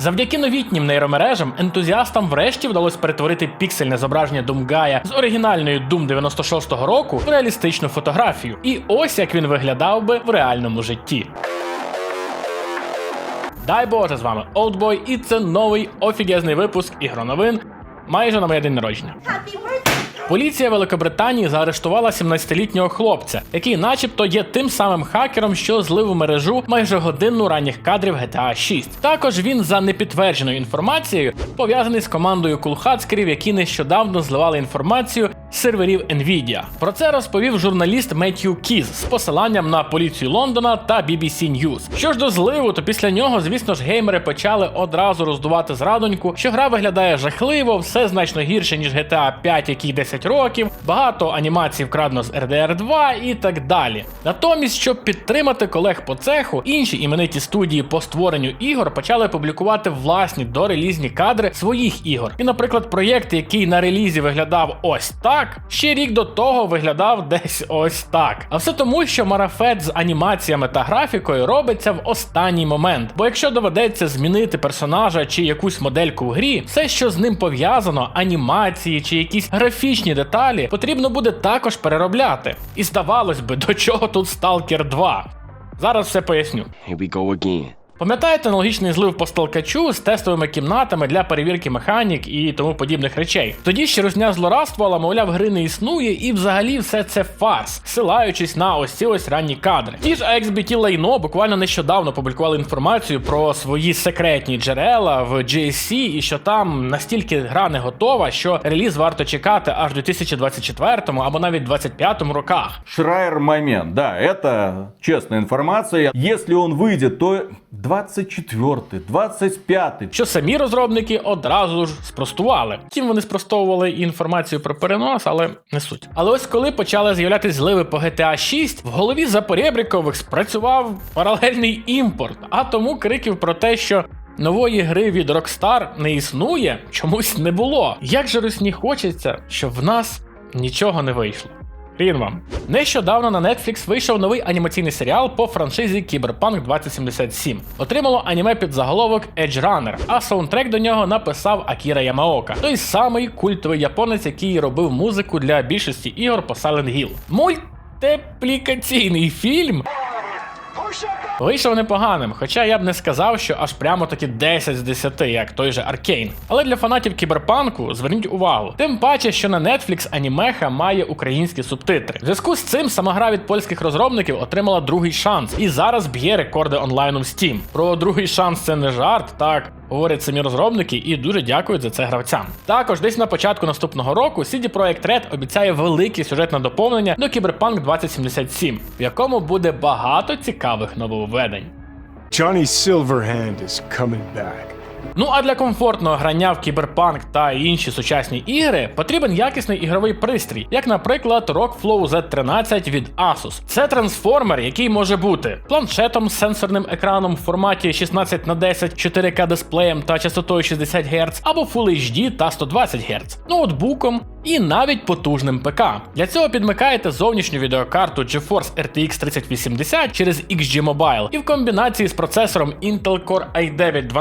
Завдяки новітнім нейромережам ентузіастам врешті вдалося перетворити піксельне зображення Думгая з оригінальної Doom 96-го року в реалістичну фотографію. І ось як він виглядав би в реальному житті. Дай Боже, з вами Олдбой, і це новий офігезний випуск ігроновин майже на моє день народження. Поліція Великобританії заарештувала 17-літнього хлопця, який, начебто, є тим самим хакером, що злив у мережу майже годинну ранніх кадрів GTA 6. Також він за непідтвердженою інформацією пов'язаний з командою кулхацкерів, які нещодавно зливали інформацію серверів Nvidia. Про це розповів журналіст Меттью Кіз з посиланням на поліцію Лондона та BBC News. Що ж до зливу, то після нього, звісно ж, геймери почали одразу роздувати зрадоньку, що гра виглядає жахливо, все значно гірше ніж GTA 5, який 10 років, багато анімацій вкрадено з RDR 2 і так далі. Натомість, щоб підтримати колег по цеху, інші імениті студії по створенню ігор почали публікувати власні дорелізні кадри своїх ігор. І, наприклад, проєкт, який на релізі виглядав ось так, ще рік до того виглядав десь ось так. А все тому, що марафет з анімаціями та графікою робиться в останній момент. Бо якщо доведеться змінити персонажа чи якусь модельку в грі, все, що з ним пов'язано, анімації чи якісь графічні деталі, потрібно буде також переробляти. І здавалось би, до чого тут Stalker 2? Зараз все поясню. Here we go again. Пам'ятаєте аналогічний злив по сталкачу з тестовими кімнатами для перевірки механік і тому подібних речей? Тоді ще русня злорадствувала, мовляв, гри не існує, і взагалі все це фарс, силаючись на ось ці ось ранні кадри. Ті ж XBT Лайно буквально нещодавно публікували інформацію про свої секретні джерела в GSC, і що там настільки гра не готова, що реліз варто чекати аж у 2024 або навіть 2025 роках. Шрайер момент, да, это честная информация. Если он выйдет, то 24-й, 25-й. що самі розробники одразу ж спростували. Втім, вони спростовували інформацію про перенос, але не суть. Але ось коли почали з'являтися зливи по GTA 6, в голові Запорєбрікових спрацював паралельний імпорт, а тому криків про те, що. Нової гри від Rockstar не існує, чомусь не було. Як же русні хочеться, щоб в нас нічого не вийшло. Хрін вам. Нещодавно на Netflix вийшов новий анімаційний серіал по франшизі Cyberpunk 2077. Отримало аніме під заголовок Edge Runner, а саундтрек до нього написав Акіра Ямаока, той самий культовий японець, який робив музику для більшості ігор по Silent Hill. Мультиплікаційний фільм Вийшов непоганим, хоча я б не сказав, що аж прямо таки 10 з 10, як той же Аркейн. Але для фанатів кіберпанку зверніть увагу. Тим паче, що на Netflix анімеха має українські субтитри. В зв'язку з цим сама гра від польських розробників отримала другий шанс і зараз б'є рекорди онлайну в Steam. Про другий шанс це не жарт, так. Говорять самі розробники і дуже дякують за це гравцям. Також десь на початку наступного року CD Projekt Red обіцяє велике сюжетне доповнення до Cyberpunk 2077, в якому буде багато цікавих нововведень. Johnny Silverhand is coming back. Ну а для комфортного грання в кіберпанк та інші сучасні ігри потрібен якісний ігровий пристрій, як, наприклад, Rockflow Z13 від Asus. Це трансформер, який може бути планшетом з сенсорним екраном в форматі 16 на 10 4К дисплеєм та частотою 60 Гц, або Full HD та 120 Гц, ноутбуком і навіть потужним ПК. Для цього підмикаєте зовнішню відеокарту GeForce RTX 3080 через XG Mobile і в комбінації з процесором Intel Core i9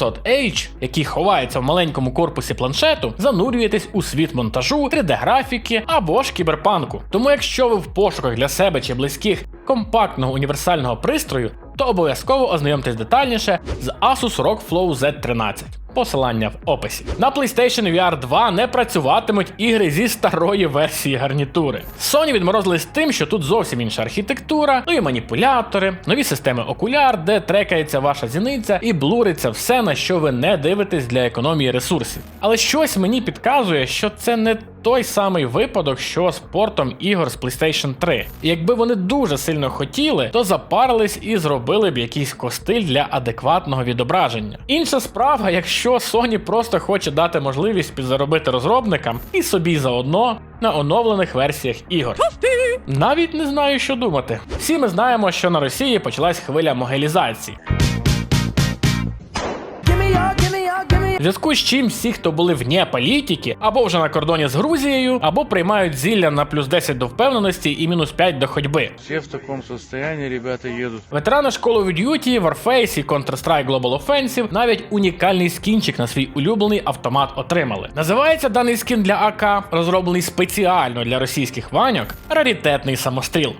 12900H, який ховається в маленькому корпусі планшету, занурюєтесь у світ монтажу, 3D-графіки або ж кіберпанку. Тому якщо ви в пошуках для себе чи близьких компактного універсального пристрою, то обов'язково ознайомтесь детальніше з Asus ROG Flow Z13. Посилання в описі. На PlayStation VR 2 не працюватимуть ігри зі старої версії гарнітури. Sony відморозили з тим, що тут зовсім інша архітектура, нові маніпулятори, нові системи окуляр, де трекається ваша зіниця і блуриться все, на що ви не дивитесь для економії ресурсів. Але щось мені підказує, що це не той самий випадок, що з портом ігор з PlayStation 3. І якби вони дуже сильно хотіли, то запарились і зробили б якийсь костиль для адекватного відображення. Інша справа, якщо Sony просто хоче дати можливість підзаробити розробникам і собі заодно на оновлених версіях ігор. Навіть не знаю, що думати. Всі ми знаємо, що на Росії почалась хвиля могилізації. В зв'язку з чим всі, хто були вне політики, або вже на кордоні з Грузією, або приймають зілля на плюс 10 до впевненості і мінус 5 до ходьби. Все в таком состоянии, ребята едут. Ветерани школи of Duty, Warface і Counter-Strike Global Offensive навіть унікальний скінчик на свій улюблений автомат отримали. Називається даний скін для АК, розроблений спеціально для російських ваньок, раритетний самостріл.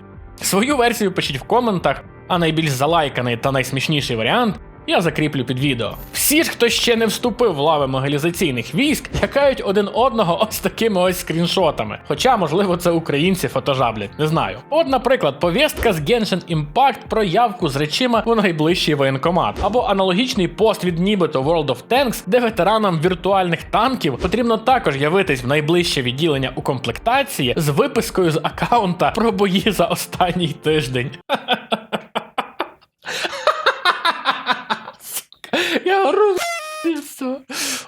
Свою версію пишіть в коментах, а найбільш залайканий та найсмішніший варіант я закріплю під відео. Всі ж, хто ще не вступив в лави мобілізаційних військ, лякають один одного ось такими ось скріншотами. Хоча, можливо, це українці фотожаблять, не знаю. От, наприклад, повістка з Genshin Impact про явку з речима у найближчий воєнкомат, або аналогічний пост від нібито World of Tanks, де ветеранам віртуальних танків потрібно також явитись в найближче відділення у комплектації з випискою з аккаунта про бої за останній тиждень. Ору.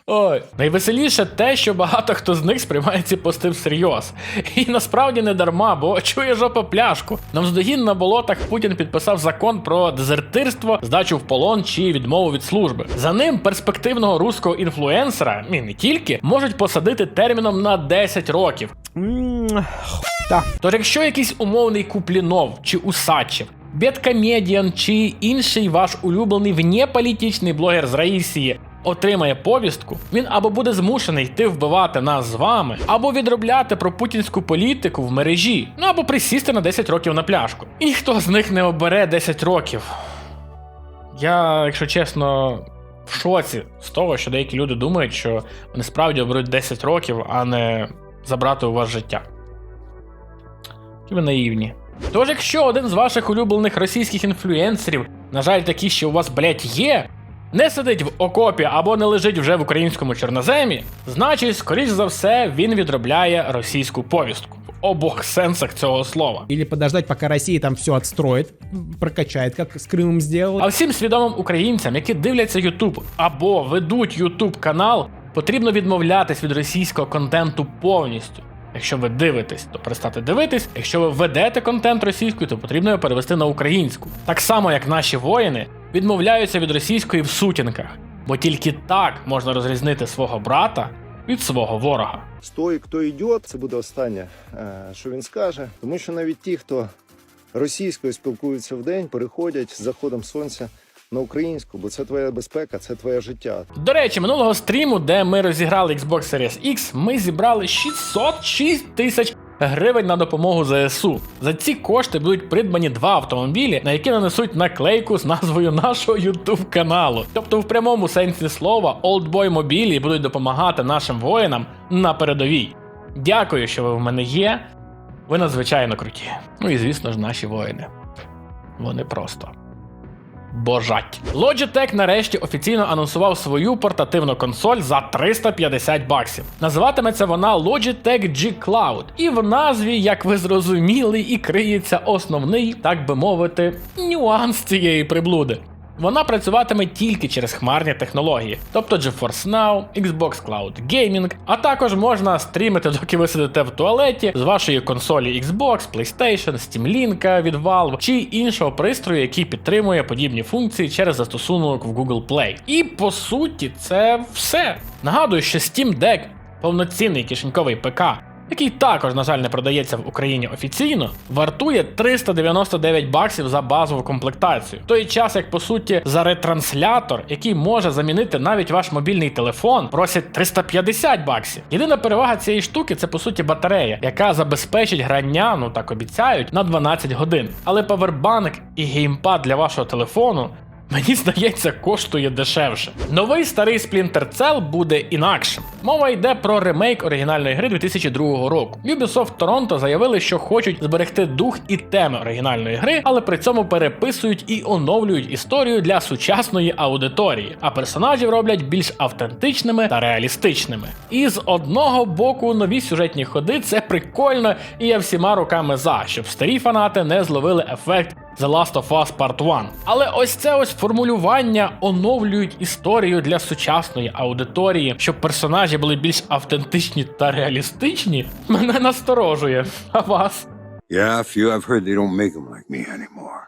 Ой, найвеселіше те, що багато хто з них сприймає ці пости всерйоз. І насправді не дарма, бо чує жопа пляшку. Навздогін на болотах Путін підписав закон про дезертирство, здачу в полон чи відмову від служби. За ним перспективного руського інфлюенсера, і не тільки, можуть посадити терміном на 10 років. Тож, якщо якийсь умовний Куплінов чи Усачев, Беткомедіан чи інший ваш улюблений внеполітичний блогер з Раїсії отримає повістку, він або буде змушений йти вбивати нас з вами, або відробляти про путінську політику в мережі, ну або присісти на 10 років на пляшку. І ніхто з них не обере 10 років. Я, якщо чесно, в шоці з того, що деякі люди думають, що вони справді оберуть 10 років, а не забрати у вас життя. Які ви наївні. Тож, якщо один з ваших улюблених російських інфлюенсерів, на жаль, такі, що у вас, блять, є, не сидить в окопі або не лежить вже в українському чорноземі, значить, скоріш за все, він відробляє російську повістку в обох сенсах цього слова. Или подождать, пока Россия там все отстроит, прокачает, как с Крымом сделала. А всім свідомим українцям, які дивляться YouTube або ведуть YouTube канал, потрібно відмовлятись від російського контенту повністю. Якщо ви дивитесь, то перестати дивитись. Якщо ви ведете контент російською, то потрібно його перевести на українську. Так само, як наші воїни відмовляються від російської в сутінках, бо тільки так можна розрізнити свого брата від свого ворога. Стой, хто йде, це буде останнє, е, що він скаже. Тому що навіть ті, хто російською спілкуються в день, переходять з заходом сонця на українську, бо це твоя безпека, це твоє життя. До речі, минулого стріму, де ми розіграли Xbox Series X, ми зібрали 606 тисяч гривень на допомогу ЗСУ. За ці кошти будуть придбані два автомобілі, на які нанесуть наклейку з назвою нашого YouTube каналу. Тобто, в прямому сенсі слова, Oldboy мобілі будуть допомагати нашим воїнам на передовій. Дякую, що ви в мене є. Ви надзвичайно круті. Ну і звісно ж, наші воїни. Вони просто божать. Logitech нарешті офіційно анонсував свою портативну консоль за 350 баксів. Називатиметься вона Logitech G Cloud. І в назві, як ви зрозуміли, і криється основний, так би мовити, нюанс цієї приблуди. Вона працюватиме тільки через хмарні технології, тобто GeForce Now, Xbox Cloud Gaming, а також можна стрімити, доки ви сидите в туалеті з вашої консолі Xbox, PlayStation, Steam Link від Valve чи іншого пристрою, який підтримує подібні функції через застосунок в Google Play. І по суті, це все. Нагадую, що Steam Deck повноцінний кишеньковий ПК який також, на жаль, не продається в Україні офіційно, вартує 399 баксів за базову комплектацію. Той час, як по суті, за ретранслятор, який може замінити навіть ваш мобільний телефон, просять 350 баксів. Єдина перевага цієї штуки це по суті батарея, яка забезпечить грання, ну так обіцяють, на 12 годин. Але павербанк і геймпад для вашого телефону Мені здається, коштує дешевше. Новий старий Splinter Cell буде інакшим. Мова йде про ремейк оригінальної гри 2002 року. Ubisoft Toronto заявили, що хочуть зберегти дух і теми оригінальної гри, але при цьому переписують і оновлюють історію для сучасної аудиторії, а персонажів роблять більш автентичними та реалістичними. І з одного боку, нові сюжетні ходи це прикольно, і я всіма руками за, щоб старі фанати не зловили ефект The Last of Us Part 1. Але ось це ось формулювання оновлюють історію для сучасної аудиторії, щоб персонажі були більш автентичні та реалістичні, мене насторожує. А вас? Yeah, few I've heard they don't make them like me anymore.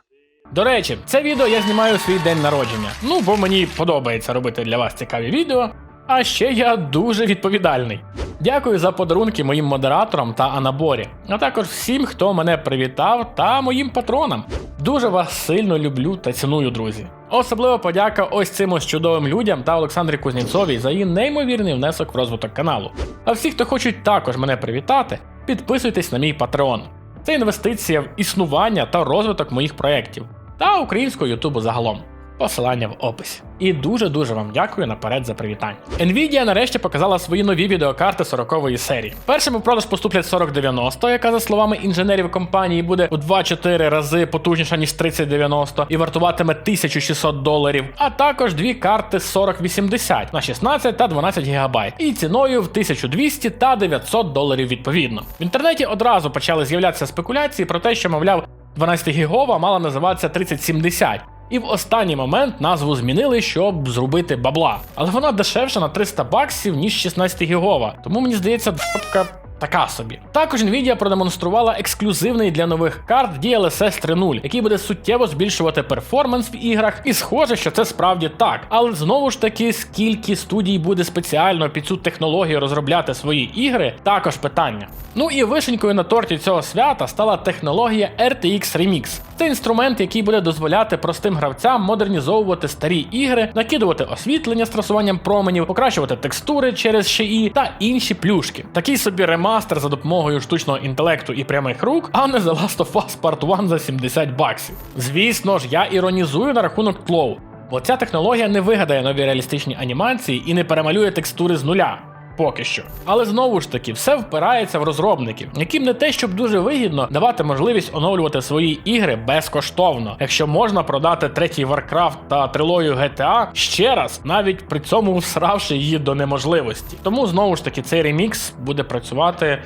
До речі, це відео я знімаю у свій день народження. Ну, бо мені подобається робити для вас цікаві відео. А ще я дуже відповідальний. Дякую за подарунки моїм модераторам та Анаборі, а також всім, хто мене привітав, та моїм патронам. Дуже вас сильно люблю та ціную, друзі. Особливо подяка ось цим ось чудовим людям та Олександрі Кузнєцовій за її неймовірний внесок в розвиток каналу. А всі, хто хочуть також мене привітати, підписуйтесь на мій патреон. Це інвестиція в існування та розвиток моїх проєктів та українського Ютубу загалом. Посилання в описі. І дуже-дуже вам дякую наперед за привітання. Nvidia нарешті показала свої нові відеокарти 40-ї серії. Першими продаж поступлять 4090, яка, за словами інженерів компанії, буде у 2-4 рази потужніша, ніж 3090 і вартуватиме 1600 доларів, а також дві карти 4080 на 16 та 12 ГБ і ціною в 1200 та 900 доларів відповідно. В інтернеті одразу почали з'являтися спекуляції про те, що, мовляв, 12 гігова мала називатися 3070. І в останній момент назву змінили, щоб зробити бабла. Але вона дешевша на 300 баксів, ніж 16 гігова. Тому мені здається, фотка така собі. Також Nvidia продемонструвала ексклюзивний для нових карт DLSS 3.0, який буде суттєво збільшувати перформанс в іграх, і схоже, що це справді так. Але знову ж таки, скільки студій буде спеціально під цю технологію розробляти свої ігри, також питання. Ну і вишенькою на торті цього свята стала технологія RTX Remix. Це інструмент, який буде дозволяти простим гравцям модернізовувати старі ігри, накидувати освітлення з трасуванням променів, покращувати текстури через шиї та інші плюшки. Такий собі ремастер за допомогою штучного інтелекту і прямих рук, а не The Last of Us Part 1 за 70 баксів. Звісно ж, я іронізую на рахунок тлоу, бо ця технологія не вигадає нові реалістичні анімації і не перемалює текстури з нуля. Поки що. Але знову ж таки, все впирається в розробників, яким не те, щоб дуже вигідно давати можливість оновлювати свої ігри безкоштовно, якщо можна продати третій Warcraft та трилогію GTA ще раз, навіть при цьому всравши її до неможливості. Тому знову ж таки цей ремікс буде працювати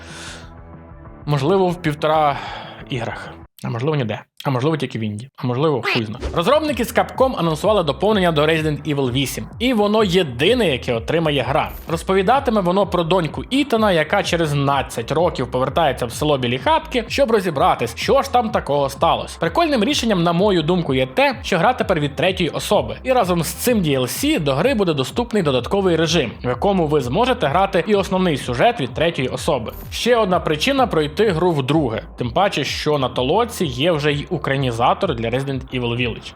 можливо в півтора іграх. А можливо ніде. А можливо тільки в Інді. А можливо, хуй зна. Розробники з Capcom анонсували доповнення до Resident Evil 8. І воно єдине, яке отримає гра. Розповідатиме воно про доньку Ітана, яка через 12 років повертається в село Білі хатки, щоб розібратись, що ж там такого сталося. Прикольним рішенням, на мою думку, є те, що гра тепер від третьої особи. І разом з цим DLC до гри буде доступний додатковий режим, в якому ви зможете грати і основний сюжет від третьої особи. Ще одна причина пройти гру вдруге, тим паче, що на толоці є вже й українізатор для Resident Evil Village.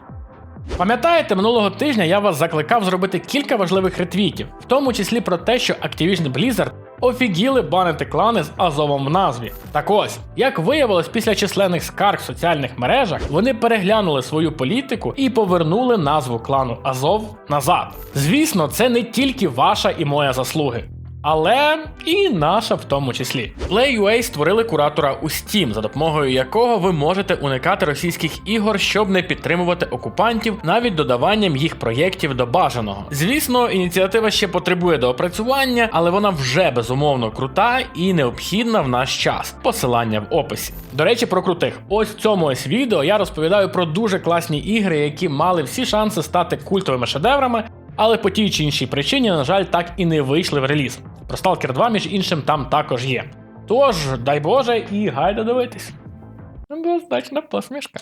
Пам'ятаєте, минулого тижня я вас закликав зробити кілька важливих ретвітів, в тому числі про те, що Activision Blizzard офігіли банити клани з Азовом в назві. Так ось, як виявилось після численних скарг в соціальних мережах, вони переглянули свою політику і повернули назву клану Азов назад. Звісно, це не тільки ваша і моя заслуги. Але і наша в тому числі. Play.ua створили куратора у Steam, за допомогою якого ви можете уникати російських ігор, щоб не підтримувати окупантів, навіть додаванням їх проєктів до бажаного. Звісно, ініціатива ще потребує доопрацювання, але вона вже безумовно крута і необхідна в наш час. Посилання в описі. До речі, про крутих. Ось в цьому ось відео я розповідаю про дуже класні ігри, які мали всі шанси стати культовими шедеврами. Але по тій чи іншій причині, на жаль, так і не вийшли в реліз. Про Stalker 2, між іншим, там також є. Тож, дай Боже, і гайда дивитись. Двозначна посмішка.